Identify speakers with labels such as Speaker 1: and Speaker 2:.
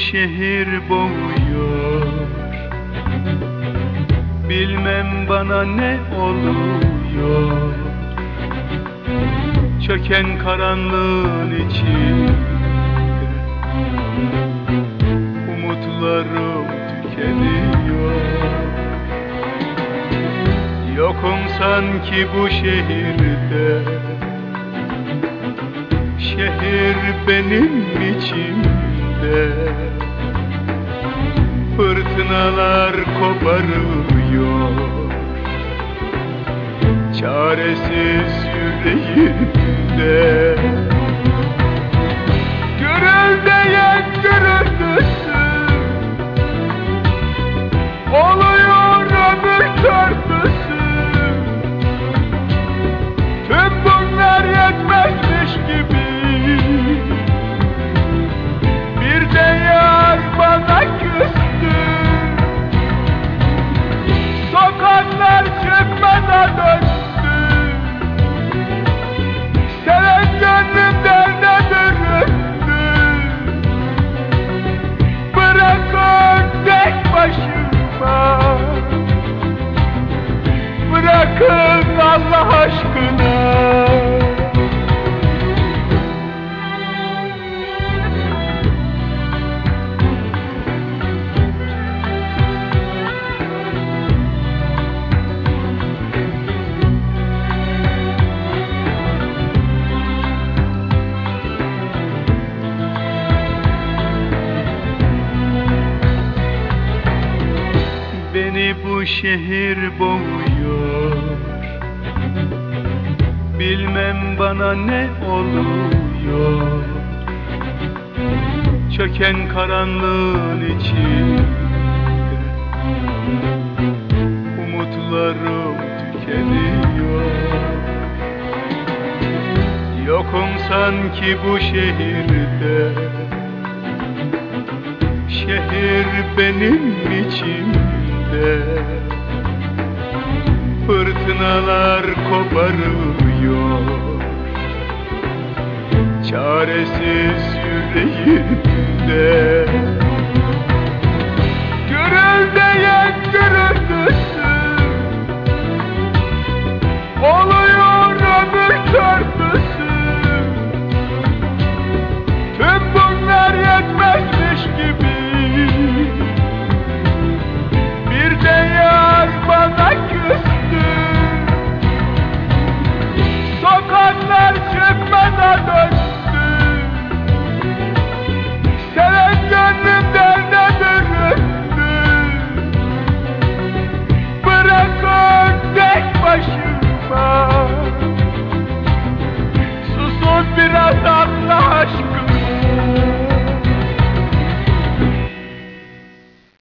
Speaker 1: şehir boğuyor. Bilmem bana ne oluyor. Çöken karanlığın içinde Umutlarım tükeniyor. Yokum sanki bu şehirde. Şehir benim içimde Fırtınalar koparıyor Çaresiz yüreğimde. Gürüldeyen Bırakın Allah aşkına. Beni bu şehir boğuyor Bilmem bana ne oluyor. Çöken karanlığın içinde Umutlarım tükeniyor. Yokum sanki bu şehirde. Şehir benim içimde. Fırtınalar koparıyor Çaresiz yüreğimde